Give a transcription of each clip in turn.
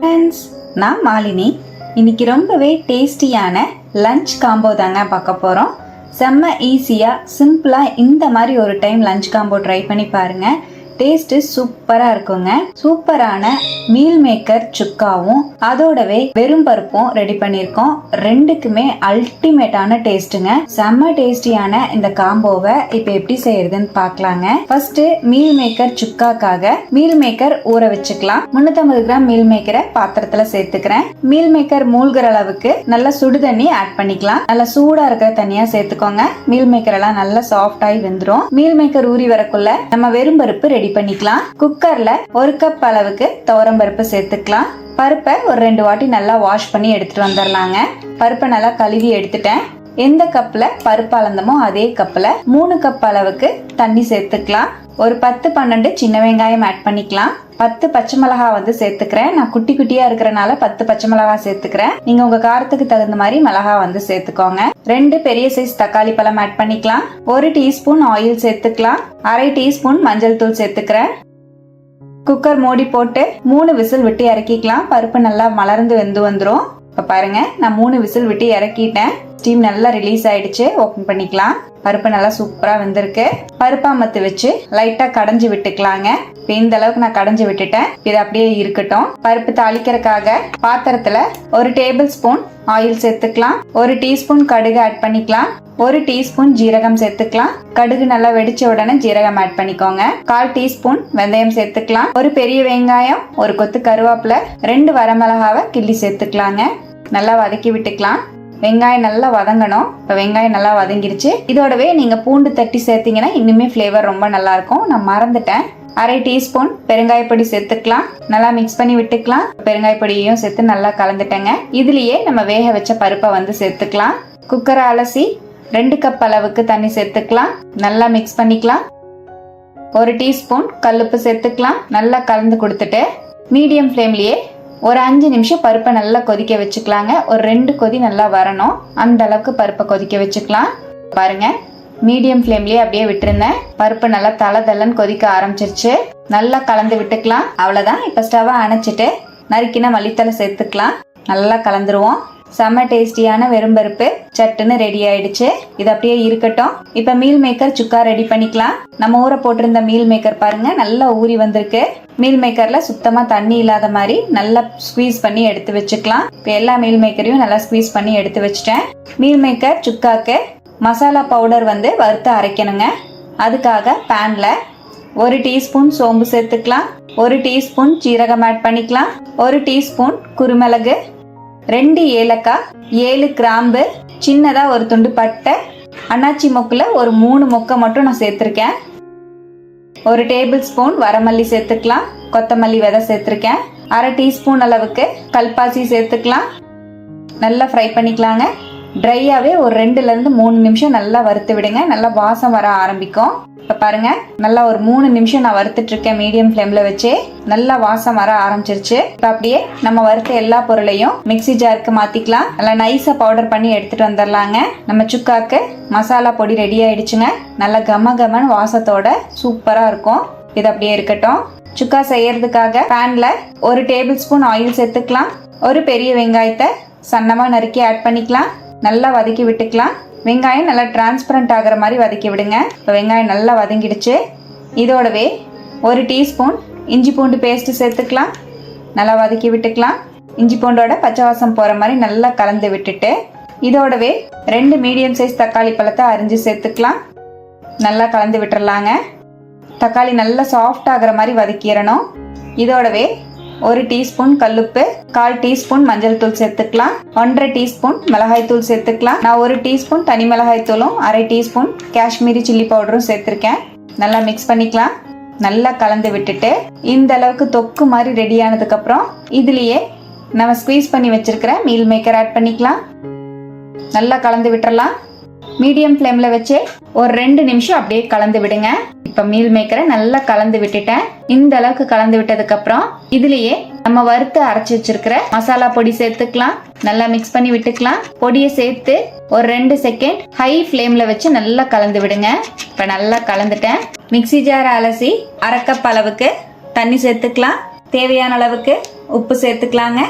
Friends நான் மாலினி. இன்னைக்கு ரொம்பவே டேஸ்டியான லஞ்ச் காம்போ தாங்க பார்க்க போகிறோம் செம்ம ஈஸியாக சிம்பிளாக இந்த மாதிரி ஒரு டைம் லஞ்ச் காம்போ ட்ரை பண்ணி பாருங்கள் டேஸ்ட்டு சூப்பராக இருக்குங்க. சூப்பரான மீல் மேக்கர் சுக்காவும் அதோடவே வெறும் பருப்பும் ரெடி பண்ணியிருக்கோம். ரெண்டுக்குமே அல்டிமேட்டான டேஸ்ட்டுங்க செம்ம டேஸ்டியான இந்த காம்போவை இப்போ எப்படி செய்யறதுன்னு பார்க்கலாங்க ஃபர்ஸ்ட் மீல் மேக்கர் சுக்காக்காக மீல் மேக்கர் ஊற வச்சுக்கலாம். 350 கிராம் மீல் மேக்கரை பாத்திரத்துல சேர்த்துக்கிறேன். மீல் மேக்கர் மூழ்கிற அளவுக்கு நல்லா சுடு தண்ணி ஆட் பண்ணிக்கலாம். நல்லா சூடா இருக்கிற தண்ணியா சேர்த்துக்கோங்க. மீல் மேக்கர் எல்லாம் நல்லா சாஃப்ட் ஆகி வெந்துடும் மீல் மேக்கர் ஊறி வரக்குள்ள நம்ம வெறும் பருப்பு ரெடி பண்ணிக்கலாம். குக்கர்ல ஒரு கப் அளவுக்கு துவரம் பருப்பு சேர்த்துக்கலாம். பருப்பை ஒரு ரெண்டு வாட்டி நல்லா வாஷ் பண்ணி எடுத்துட்டு வந்துடலாங்க பருப்பை நல்லா கழுவி எடுத்துட்டேன். எந்த கப்ல பருப்பு அளந்தமோ அதே கப்ல மூணு கப் அளவுக்கு தண்ணி சேர்த்துக்கலாம். ஒரு பத்து பன்னெண்டு சின்ன வெங்காயம் ஆட் பண்ணிக்கலாம். பத்து பச்சை மிளகா வந்து சேர்த்துக்கிறேன். நான் குட்டி குட்டியா இருக்கிறனால பத்து பச்சை மிளகா சேர்த்துக்கிறேன். நீங்க உங்க காரத்துக்கு தகுந்த மாதிரி மிளகா வந்து சேர்த்துக்கோங்க. ரெண்டு பெரிய சைஸ் தக்காளி பழம் ஆட் பண்ணிக்கலாம். ஒரு டீஸ்பூன் ஆயில் சேர்த்துக்கலாம். அரை டீஸ்பூன் மஞ்சள் தூள் சேர்த்துக்கிறேன். குக்கர் மூடி போட்டு மூணு விசில் விட்டு இறக்கிக்கலாம். பருப்பு நல்லா மலர்ந்து வெந்து வந்துடும் இப்போ பாருங்க நான் மூணு விசில் விட்டு இறக்கிட்டேன். ஸ்டீம் நல்லா ரிலீஸ் ஆயிடுச்சு. ஓப்பன் பண்ணிக்கலாம். பருப்பு நல்லா சூப்பரா வந்திருக்கு. பருப்பா மத்து வச்சு லைட்டா கடைஞ்சு விட்டுக்கலாங்க. இப்போ இந்த அளவுக்கு நான் கடைஞ்சு விட்டுட்டேன். இது அப்படியே இருக்கட்டும். பருப்பு தாளிக்கிறதுக்காக பாத்திரத்துல ஒரு டேபிள் ஸ்பூன் ஆயில் சேர்த்துக்கலாம். ஒரு டீஸ்பூன் கடுகு ஆட் பண்ணிக்கலாம். ஒரு டீஸ்பூன் ஜீரகம் சேர்த்துக்கலாம். கடுகு நல்லா வெடிச்ச உடனே ஜீரகம் ஆட் பண்ணிக்கோங்க. கால் டீஸ்பூன் வெந்தயம் சேர்த்துக்கலாம். ஒரு பெரிய வெங்காயம் ஒரு கொத்து கருவேப்பிலை ரெண்டு வரமிளகாவை கிள்ளி சேர்த்துக்கலாங்க. நல்லா வதக்கி விட்டுக்கலாம். வெங்காயம் நல்லா வதங்கணும். இப்போ வெங்காயம் நல்லா வதங்கிருச்சு. இதோடவே நீங்கள் பூண்டு தட்டி சேர்த்தீங்கன்னா இன்னுமே ஃப்ளேவர் ரொம்ப நல்லா இருக்கும். நான் மறந்துட்டேன். அரை டீஸ்பூன் பெருங்காயப்பொடி சேர்த்துக்கலாம். நல்லா மிக்ஸ் பண்ணி விட்டுக்கலாம். பெருங்காயப்பொடியையும் சேர்த்து நல்லா கலந்துட்டேங்க. இதுலயே நம்ம வேக வச்ச பருப்பை வந்து சேர்த்துக்கலாம். குக்கரை அலசி ரெண்டு கப் அளவுக்கு தண்ணி சேர்த்துக்கலாம். நல்லா மிக்ஸ் பண்ணிக்கலாம். ஒரு டீஸ்பூன் கல்லுப்பு சேர்த்துக்கலாம். நல்லா கலந்து கொடுத்துட்டு மீடியம் ஃப்ளேம்லயே ஒரு அஞ்சு நிமிஷம் பருப்பை நல்லா கொதிக்க வச்சுக்கலாங்க. ஒரு ரெண்டு கொதி நல்லா வரணும். அந்த அளவுக்கு பருப்பை கொதிக்க வச்சுக்கலாம். பாருங்க மீடியம் ஃப்ளேம்லயே அப்படியே விட்டுருந்தேன். பருப்பு நல்லா தலை தலன்னு கொதிக்க ஆரம்பிச்சிருச்சு. நல்லா கலந்து விட்டுக்கலாம். அவ்வளோதான் இப்போ ஸ்டவ்வை அணைச்சிட்டு நறுக்கினா மல்லித்தலை சேர்த்துக்கலாம். நல்லா கலந்துருவோம். செம்ம டேஸ்டியான வெறும் பருப்பு சட்டுன்னு ரெடி ஆயிடுச்சு. இது அப்படியே இருக்கட்டும். இப்போ மீல் மேக்கர் சுக்கா ரெடி பண்ணிக்கலாம். நம்ம ஊற போட்டிருந்த மீல் மேக்கர் பாருங்க நல்லா ஊறி வந்திருக்கு. மீல் மேக்கர்ல சுத்தமா தண்ணி இல்லாத மாதிரி நல்லா ஸ்குவீஸ் பண்ணி எடுத்து வச்சுக்கலாம். இப்போ எல்லா மீல் மேக்கரையும் நல்லா ஸ்குவீஸ் பண்ணி எடுத்து வச்சுட்டேன். மீல் மேக்கர் சுக்காக்கு மசாலா பவுடர் வந்து வறுத்து அரைக்கணுங்க. அதுக்காக பேன்ல ஒரு டீஸ்பூன் சோம்பு சேர்த்துக்கலாம். ஒரு டீஸ்பூன் ஜீரகம் ஆட் பண்ணிக்கலாம். ஒரு டீஸ்பூன் குருமிளகு. ரெண்டு ஏலக்காய் ஏழு கிராம்பு சின்னதா ஒரு துண்டு பட்டை அன்னாச்சி மொக்கில் ஒரு மூணு மொக்கை மட்டும் நான் சேர்த்துருக்கேன். ஒரு டேபிள் ஸ்பூன் வரமல்லி சேர்த்துக்கலாம் கொத்தமல்லி விதை சேர்த்துருக்கேன். அரை டீஸ்பூன் அளவுக்கு கல்பாசி சேர்த்துக்கலாம். நல்லா ஃப்ரை பண்ணிக்கலாங்க. ட்ரையாகவே ஒரு ரெண்டுலேருந்து மூணு நிமிஷம் நல்லா வறுத்து விடுங்க. நல்லா வாசம் வர ஆரம்பிக்கும். இப்போ பாருங்கள் நல்லா ஒரு மூணு நிமிஷம் நான் வறுத்துட்டு இருக்கேன் மீடியம் ஃப்ளேமில் வச்சு. நல்லா வாசம் வர ஆரம்பிச்சிருச்சு. இப்போ அப்படியே நம்ம வறுத்த எல்லா பொருளையும் மிக்ஸி ஜாருக்கு மாற்றிக்கலாம் நல்லா நைஸாக பவுடர் பண்ணி எடுத்துகிட்டு வந்துடலாங்க. நம்ம சுக்காக்கு மசாலா பொடி ரெடி ஆயிடுச்சுங்க. நல்லா கம கமன்னு வாசத்தோட சூப்பராக இருக்கும். இது அப்படியே இருக்கட்டும். சுக்கா செய்யறதுக்காக பேனில் ஒரு டேபிள் ஸ்பூன் ஆயில் சேர்த்துக்கலாம். ஒரு பெரிய வெங்காயத்தை சன்னமாக நறுக்கி ஆட் பண்ணிக்கலாம். நல்லா வதக்கி விட்டுக்கலாம். வெங்காயம் நல்லா டிரான்ஸ்பரண்ட் ஆகிற மாதிரி வதக்கி விடுங்க. இப்போ வெங்காயம் நல்லா வதங்கிடுச்சு. இதோடவே ஒரு டீஸ்பூன் இஞ்சி பூண்டு பேஸ்ட்டு சேர்த்துக்கலாம். நல்லா வதக்கி விட்டுக்கலாம். இஞ்சி பூண்டோட பச்சை வாசம் போகிற மாதிரி நல்லா கலந்து விட்டுட்டு இதோடவே ரெண்டு மீடியம் சைஸ் தக்காளி பழத்தை அரிஞ்சு சேர்த்துக்கலாம். நல்லா கலந்து விட்டுறலாங்க. தக்காளி நல்லா சாஃப்ட் ஆகிற மாதிரி வதக்கிடணும். இதோடவே ஒரு டீஸ்பூன் கல்லுப்பு கால் டீஸ்பூன் மஞ்சள் தூள் சேர்த்துக்கலாம். ஒன்றரை டீஸ்பூன் மிளகாய் தூள் சேர்த்துக்கலாம். நான் ஒரு டீஸ்பூன் தனி மிளகாய் தூளும் அரை டீஸ்பூன் காஷ்மீரி சில்லி பவுடரும் சேர்த்துருக்கேன். நல்லா மிக்ஸ் பண்ணிக்கலாம். நல்லா கலந்து விட்டுட்டு இந்த அளவுக்கு தொக்கு மாதிரி ரெடி ஆனதுக்கு அப்புறம் இதுலயே நம்ம ஸ்குவீஸ் பண்ணி வச்சிருக்கிற மீல் மேக்கர் ஆட் பண்ணிக்கலாம். நல்லா கலந்து விட்டுறலாம். மீடியம் ஃப்ளேமில் வச்சு ஒரு ரெண்டு நிமிஷம் அப்படியே கலந்து விடுங்க. இப்போ மீல் மேக்கரை நல்லா கலந்து விட்டுட்டேன். இந்த அளவுக்கு கலந்து விட்டதுக்கு அப்புறம் இதுலயே நம்ம வறுத்து அரைச்சி வச்சிருக்கிற மசாலா பொடி சேர்த்துக்கலாம். நல்லா மிக்ஸ் பண்ணி விட்டுக்கலாம். பொடியை சேர்த்து ஒரு ரெண்டு செகண்ட் ஹை ஃப்ளேம்ல வச்சு நல்லா கலந்து விடுங்க. இப்போ நல்லா கலந்துட்டேன். மிக்ஸி ஜார் அலசி அரைக்கப் அளவுக்கு தண்ணி சேர்த்துக்கலாம். தேவையான அளவுக்கு உப்பு சேர்த்துக்கலாங்க.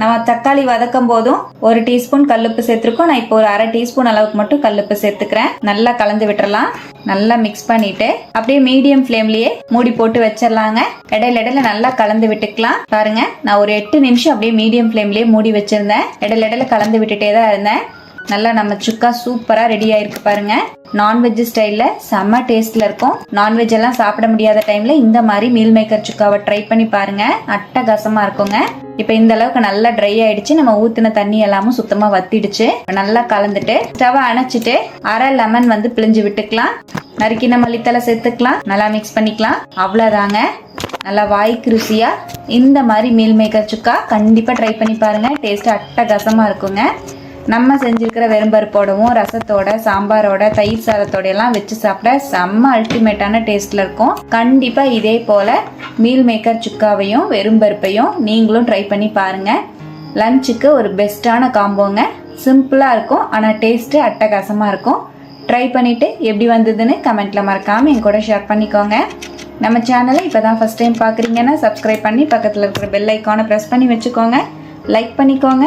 நம்ம தக்காளி வதக்கும் போதும் ஒரு டீஸ்பூன் கல்லுப்பு சேர்த்துருக்கோம். நான் இப்போ ஒரு அரை டீஸ்பூன் அளவுக்கு மட்டும் கல்லுப்பு சேர்த்துக்கிறேன். நல்லா கலந்து விட்டுறலாம். நல்லா மிக்ஸ் பண்ணிட்டு அப்படியே மீடியம் ஃப்ளேம்லயே மூடி போட்டு வச்சிடலாங்க. இடையில இடையில நல்லா கலந்து விட்டுக்கலாம். பாருங்க நான் ஒரு எட்டு நிமிஷம் அப்படியே மீடியம் ஃப்ளேம்லயே மூடி வச்சிருந்தேன். இடையில இடையில கலந்து விட்டுட்டே தான் இருந்தேன். நல்லா நம்ம சுக்கா சூப்பராக ரெடி ஆயிருக்கு பாருங்க. நான்வெஜ் ஸ்டைலில் செம்ம டேஸ்ட்ல இருக்கும். நான்வெஜ் எல்லாம் சாப்பிட முடியாத டைம்ல இந்த மாதிரி மீல் மேக்கர் சுக்காவை ட்ரை பண்ணி பாருங்க. அட்டகாசமா இருக்குங்க. இப்போ இந்த அளவுக்கு நல்லா ட்ரை ஆயிடுச்சு. நம்ம ஊத்தின தண்ணி எல்லாமும் சுத்தமா வத்திடுச்சு. நல்லா கலந்துட்டு ஸ்டவ் அணைச்சிட்டு அரை லெமன் வந்து பிழிஞ்சு விட்டுக்கலாம். நறுக்கின மல்லித்தலை சேர்த்துக்கலாம். நல்லா மிக்ஸ் பண்ணிக்கலாம். அவ்வளோதாங்க நல்லா வாய்க்கு ருசியா இந்த மாதிரி மீல் மேக்கர் சுக்கா கண்டிப்பா ட்ரை பண்ணி பாருங்க. டேஸ்ட் அட்டகாசமா இருக்குங்க. நம்ம செஞ்சுருக்கிற வெறும்பருப்போடவும் ரசத்தோட சாம்பாரோட தயிர் சாதத்தோட எல்லாம் வச்சு சாப்பிட செம்ம அல்டிமேட்டான டேஸ்ட்டில் இருக்கும். கண்டிப்பாக இதே போல் மீல் மேக்கர் சுக்காவையும் வெறும்பருப்பையும் நீங்களும் ட்ரை பண்ணி பாருங்கள் லஞ்சுக்கு ஒரு பெஸ்ட்டான காம்போங்க சிம்பிளாக இருக்கும் ஆனால் டேஸ்ட்டு அட்டகாசமாக இருக்கும். ட்ரை பண்ணிவிட்டு எப்படி வந்ததுன்னு கமெண்ட்டில் மறக்காமல் என் கூட ஷேர் பண்ணிக்கோங்க. நம்ம சேனலை இப்போ தான் ஃபஸ்ட் டைம் பார்க்குறீங்கன்னா சப்ஸ்கிரைப் பண்ணி பக்கத்தில் இருக்கிற பெல் ஐக்கானை ப்ரெஸ் பண்ணி வச்சுக்கோங்க. லைக் பண்ணிக்கோங்க.